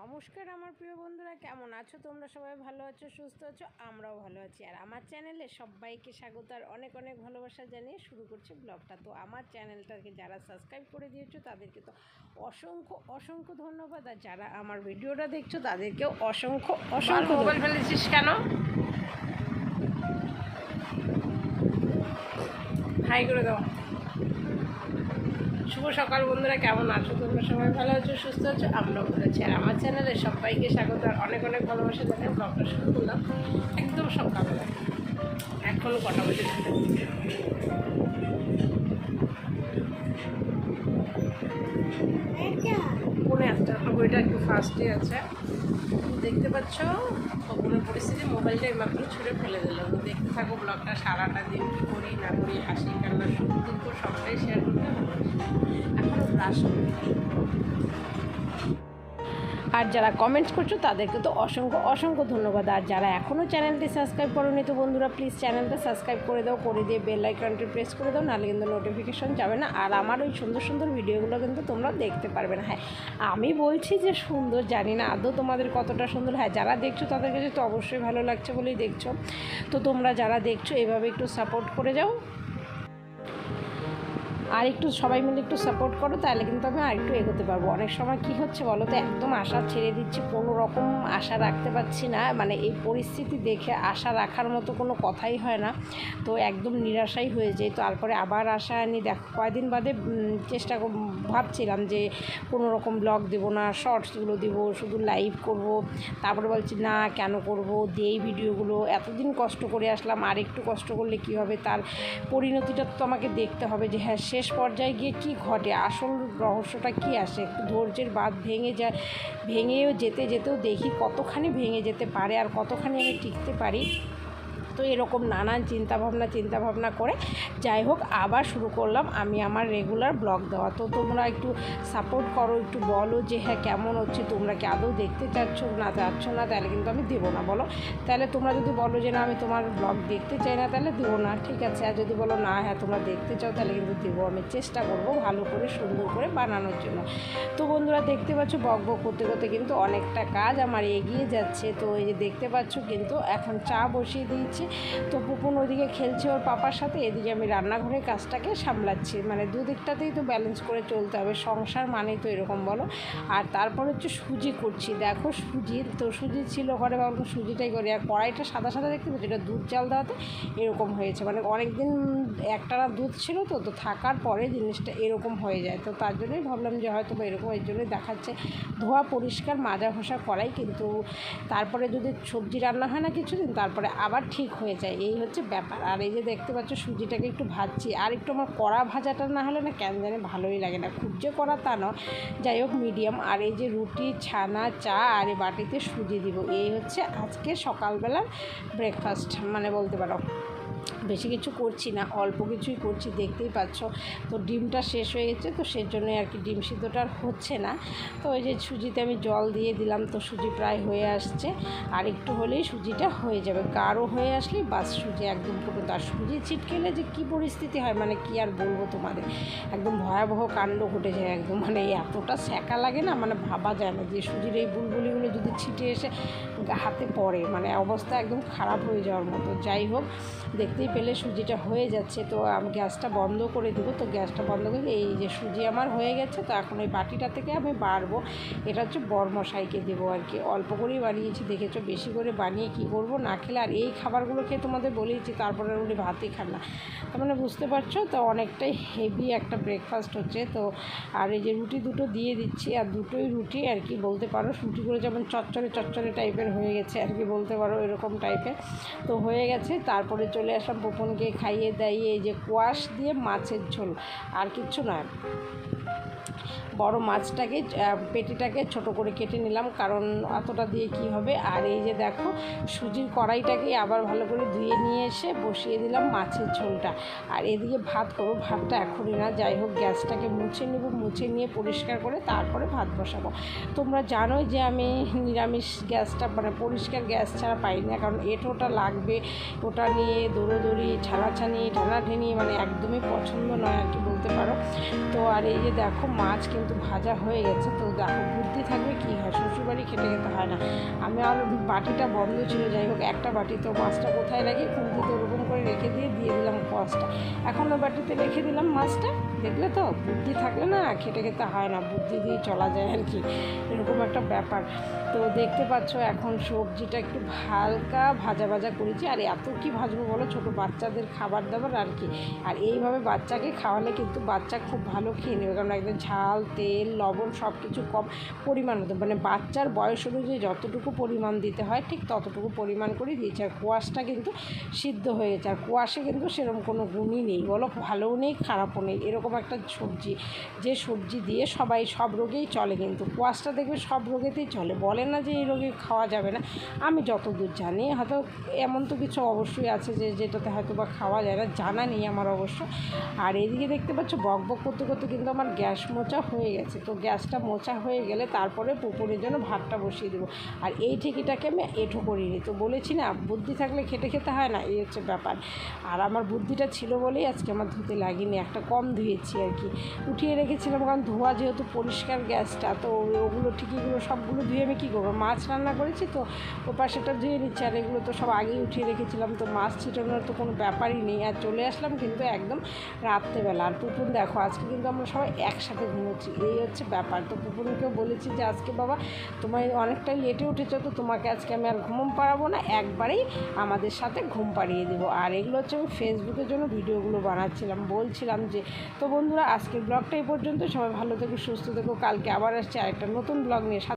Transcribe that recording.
নমস্কার আমার প্রিয় বন্ধুরা কেমন আছো? তোমরা সবাই ভালো আছো সুস্থ আছো? আমরাও ভালো আছি। আর আমার চ্যানেলে সবাইকে স্বাগত আর অনেক অনেক ভালোবাসা জানিয়ে শুরু করছি ব্লগটা। তো আমার চ্যানেলটাকে যারা সাবস্ক্রাইব করে দিয়েছ তাদেরকে তো অসংখ্য অসংখ্য ধন্যবাদ। আর যারা আমার ভিডিওটা দেখছ তাদেরকেও অসংখ্য অসংখ্য মোবাইল ফেলেছিস কেন? হাই করে দাও। শুভ সকাল বন্ধুরা, কেমন আছো? তোমরা সবাই ভালো আছো, সুস্থ আছো? আমরাও ভালো আছি। আর আমার চ্যানেলে সবাইকে স্বাগত আর অনেক অনেক ভালোবাসা জানিয়ে ব্লগটা শুরু করলাম একদম সকালবেলা। এখন কটা বাজে? পৌনে একটা বইটা একটু ফার্স্টে আছে। দেখতে পাচ্ছ, খবরের পরিস্থিতি, মোবাইলটা মাত্র ছুঁড়ে ফেলে দিল। দেখতে থাকো ব্লগটা সারাটা দিন কী করি, না করি, হাসি, কান্না, সুখ, দুঃখ, সবটাই শেয়ার করতে হবে। এখনও ব্রাশ আর যারা কমেন্টস করছ, তাদেরকে তো অসংখ্য অসংখ্য ধন্যবাদ। আর যারা এখনও চ্যানেলটি সাবস্ক্রাইব করোনি, তো বন্ধুরা প্লিজ চ্যানেলটা সাবস্ক্রাইব করে দাও, করে দিয়ে বেল আইকনটি প্রেস করে দাও, নাহলে কিন্তু নোটিফিকেশন যাবে না। আর আমার ওই সুন্দর সুন্দর ভিডিওগুলো কিন্তু তোমরা দেখতে পারবে না। হ্যাঁ আমি বলছি যে সুন্দর, জানি না আদৌ তোমাদের কতটা সুন্দর। হ্যাঁ যারা দেখছ তাদের কাছে তো অবশ্যই ভালো লাগছে বলেই দেখছ। তো তোমরা যারা দেখছ, এভাবে একটু সাপোর্ট করে যাও। আর একটু সবাই মিলে একটু সাপোর্ট করো, তাহলে কিন্তু আমি আর একটু এগোতে পারব। অনেক সময় কি হচ্ছে বলো তো, একদম আশা ছেড়ে দিচ্ছি, কোনো রকম আশা রাখতে পারছি না। মানে এই পরিস্থিতি দেখে আশা রাখার মতো কোনো কথাই হয় না। তো একদম নিরাশাই হয়ে যায় তো তারপরে আবার আশা আনি, দেখো কয়দিন বাদে চেষ্টা ভাবছিলাম যে কোনো রকম ব্লগ দেবো না শর্টসগুলো দেবো, শুধু লাইভ করব। তারপরে বলছি, না, কেন করব? দেই ভিডিওগুলো এতদিন কষ্ট করে আসলাম আর একটু কষ্ট করলে কি হবে? তার পরিণতিটা তো আমাকে দেখতে হবে যে হ্যাঁ শেষ পর্যায়ে গিয়ে কি ঘটে? আসল রহস্যটা কি আসে? ধৈর্যের বাদ ভেঙে যায় ভেঙেও যেতে যেতেও দেখি কতখানি ভেঙে যেতে পারে আর কতখানি আমি টিকতে পারি। তো এরকম নানান চিন্তাভাবনা চিন্তাভাবনা করে যাই হোক আবার শুরু করলাম আমি আমার রেগুলার ব্লগ দেওয়া। তো তোমরা একটু সাপোর্ট করো, একটু বলো যে হ্যাঁ কেমন হচ্ছে? তোমরা কি আদৌ দেখতে চাচ্ছ না চাচ্ছ না? তাহলে কিন্তু আমি দেবো না, বলো। তাহলে তোমরা যদি বলো যে না, আমি তোমার ব্লগ দেখতে চাই না, তাহলে দেবো না, ঠিক আছে? আর যদি বলো না হ্যাঁ তোমরা দেখতে চাও, তাহলে কিন্তু দেবো। আমি চেষ্টা করব ভালো করে, সুন্দর করে বানানোর জন্য। তো বন্ধুরা, দেখতে পাচ্ছ বক বক করতে করতে কিন্তু অনেকটা কাজ আমার এগিয়ে যাচ্ছে। তো এই যে দেখতে পাচ্ছ কিন্তু এখন চা বসিয়ে দিয়েছি। তো পুপুন ওইদিকে খেলছে, ওর পাপার সাথে। এদিকে আমি রান্নাঘরের কাজটাকে সামলাচ্ছি। মানে দুদিকটাতেই তো ব্যালেন্স করে চলতে হবে। সংসার মানেই তো এরকম বলো। আর তারপর হচ্ছে সুজি করছি। দেখো সুজি, তো সুজি ছিল ঘরে ভাবলাম সুজিটাই করি। আর কড়াইটা সাদা সাদা দেখতে পাচ্ছি এটা দুধ চাল দেওয়াতে এরকম হয়েছে। মানে অনেকদিন একটানা দুধ ছিল তো তো থাকার পরে জিনিসটা এরকম হয়ে যায়। তো তার জন্যই ভাবলাম যে হয়তো বা এরকম, এর জন্যই দেখাচ্ছে। ধোয়া পরিষ্কার, মাজা ঘষা করাই। কিন্তু তারপরে যদি সবজি রান্না হয় না কিছুদিন, তারপরে আবার ঠিক হয়ে যায়, এই হচ্ছে ব্যাপার। আর এই যে দেখতে পাচ্ছ সুজিটাকে একটু ভাজছি, আর একটু আমার কড়া ভাজাটা না হলে না কেন জানি ভালোই লাগে না। খুব যে কড়া তা নয়, যাই হোক মিডিয়াম। আর এই যে রুটি, ছানা, চা, আর এই বাটিতে সুজি দিব। এই হচ্ছে আজকে সকালবেলার ব্রেকফাস্ট মানে বলতে পারো। বেশি কিছু করছি না, অল্প কিছুই করছি, দেখতেই পাচ্ছ। তো ডিমটা শেষ হয়ে গেছে, তো সেই জন্য আর কি ডিম সিদ্ধটা আর হচ্ছে না। তো ওই যে সুজিতে আমি জল দিয়ে দিলাম, তো সুজি প্রায় হয়ে আসছে। আর একটু হলেই সুজিটা হয়ে যাবে। গাঢ় হয়ে আসলেই বাস সুজি, একদম পুরো আর সুজি ছিটকেলে যে কী পরিস্থিতি হয় মানে কি আর বলব তোমাদের? একদম ভয়াবহ কাণ্ড ঘটে যায় একদম মানে এতটা সেকা লাগে না মানে ভাবা যায় না যে সুজির এই বুলবুলিগুলো যদি ছিটে এসে হাতে পড়ে মানে অবস্থা একদম খারাপ হয়ে যাওয়ার মতো। যাই হোক দেখতেই পেলে সুজিটা হয়ে যাচ্ছে। তো আমি গ্যাসটা বন্ধ করে দেবো। তো গ্যাসটা বন্ধ করে এই যে সুজি আমার হয়ে গেছে, তো এখন ওই বাটিটা থেকে আমি বাড়বো। এটা হচ্ছে বরমশাইকে দেবো আর কি। অল্প করেই বানিয়েছি, দেখেছ? বেশি করে বানিয়ে কি করব? না খেলে আর এই খাবারগুলো খেয়ে তোমাদের বলেইছি, তারপরে উনি ভাতই খান না। তার মানে বুঝতে পারছ? তো অনেকটাই হেভি একটা ব্রেকফাস্ট হচ্ছে। তো আর এই যে রুটি দুটো দিয়ে দিচ্ছি, আর দুটোই রুটি আর কি বলতে পারো? রুটিগুলো যেমন চচ্চড়ে চচ্চড়ে টাইপের হয়ে গেছে আর কি বলতে পারো, এরকম টাইপের তো হয়ে গেছে। তারপরে চলে আসলাম পুপনকে খাইয়ে দাইয়ে এই যে কোয়াশ দিয়ে মাছের ঝোল, আর কিচ্ছু নয় বড় মাছটাকে পেটিটাকে ছোট করে কেটে নিলাম, কারণ এতটা দিয়ে কি হবে? আর এই যে দেখো, সুজির কড়াইটাকে আবার ভালো করে ধুয়ে নিয়ে এসে বসিয়ে দিলাম মাছের ঝোলটা। আর এদিকে ভাত করব, ভাতটা এখনই না, যাই হোক গ্যাসটাকে মুছে নেব, মুছে নিয়ে পরিষ্কার করে তারপরে ভাত বসাবো। তোমরা জানোই যে আমি নিরামিষ গ্যাসটা মানে পরিষ্কার গ্যাস ছাড়া পাই না, কারণ এটোটা লাগবে ওটা নিয়ে দৌড়োদৌড়ি ছানাছানি ঠানাঠানি মানে একদমই পছন্দ নয় আর কি বলতে পারো। তো আর এই যে দেখো মাছ কিন্তু ভাজা হয়ে গেছে, তো দেখো বুদ্ধি থাকবে কী হয়? শ্বশুরবাড়ি বাড়ি খেটে খেতে হয় না। আমি আর বাটিটা বন্ধ ছিল, যাই হোক একটা বাটি, তো মাছটা কোথায় রাখি খুঁটিতে ওরকম করে রেখে দিয়ে দিয়ে দিলাম কষটা। এখন ওই বাটিতে রেখে দিলাম মাছটা, দেখলে তো বুদ্ধি থাকলে না খেটে খেতে হয় না, বুদ্ধি দিয়ে চলা যায় আর কি। এরকম একটা ব্যাপার। তো দেখতে পাচ্ছ এখন সবজিটা একটু হালকা ভাজা ভাজা করেছি। আর এত কি ভাজবো বলো? ছোটো বাচ্চাদের খাবার দাবার আর কি। আর এইভাবে বাচ্চাকে খাওয়ালে কিন্তু বাচ্চা খুব ভালো খেয়ে নেবে। কারণ একদম ঝাল, তেল, লবণ সব কিছু কম পরিমাণ মতো। মানে বাচ্চার বয়স অনুযায়ী যতটুকু পরিমাণ দিতে হয়, ঠিক ততটুকু পরিমাণ করে দিয়েছি। আর কোয়াশটা কিন্তু সিদ্ধ হয়ে গেছে। আর কোয়াশে কিন্তু সেরকম কোনো গুণই নেই। বলো? ভালোও নেই, খারাপও নেই। এরকম একটা সবজি। যে সবজি দিয়ে সবাই সব রোগেই চলে কিন্তু। কোয়াশটা দেখবে সব রোগেতেই চলে। বলে না যে এই রোগে খাওয়া যাবে না। আমি যতদূর জানি, হয়তো এমন তো কিছু অবশ্যই আছে যে যেটাতে হয়তো বা খাওয়া যায় না, জানা নেই আমার অবশ্য। আর এদিকে দেখতে পাচ্ছ, বক বক করতে করতে কিন্তু আমার গ্যাস মোচা হয়ে গেছে। তো গ্যাসটা মোচা হয়ে গেলে তারপরে পুকুরের জন্য ভাতটা বসিয়ে দেবো। আর এই ঠিকিটাকে আমি এঁঠো করিনি। তো বলেছি না, বুদ্ধি থাকলে খেটে খেতে হয় না, এই হচ্ছে ব্যাপার। আর আমার বুদ্ধিটা ছিল বলেই আজকে আমার ধুতে লাগেনি, একটা কম ধুয়েছি আর কি। উঠিয়ে রেখেছিলাম, কারণ ধোয়া যেহেতু পরিষ্কার গ্যাসটা, তো ওগুলো ঠিকিগুলো সবগুলো ধুয়ে আমি কী করব মাছ রান্না করেছি তো ও পাশেটা ধুয়ে নিচ্ছে। আর এগুলো তো সব আগেই উঠিয়ে রেখেছিলাম, তো মাছ ছিটানোর তো কোনো ব্যাপারই নেই। আর চলে আসলাম কিন্তু একদম রাত্রেবেলা। আর পুপুন দেখো, আজকে কিন্তু আমরা সবাই একসাথে ঘুমোচ্ছি। এই হচ্ছে ব্যাপার। তো পুপুনকেও বলেছি যে, আজকে বাবা, তোমার অনেকটাই লেটে উঠেছো, তো তোমাকে আজকে আমি আর ঘুম পাড়াবো না। একবারেই আমাদের সাথে ঘুম পাড়িয়ে দেবো। আর এগুলো হচ্ছে আমি ফেসবুকের জন্য ভিডিওগুলো বানাচ্ছিলাম। বলছিলাম যে, তো বন্ধুরা, আজকের ব্লগটা এই পর্যন্ত। সবাই ভালো থেকো, সুস্থ থেকো। কালকে আবার আসছে আরেকটা নতুন ব্লগ নিয়ে।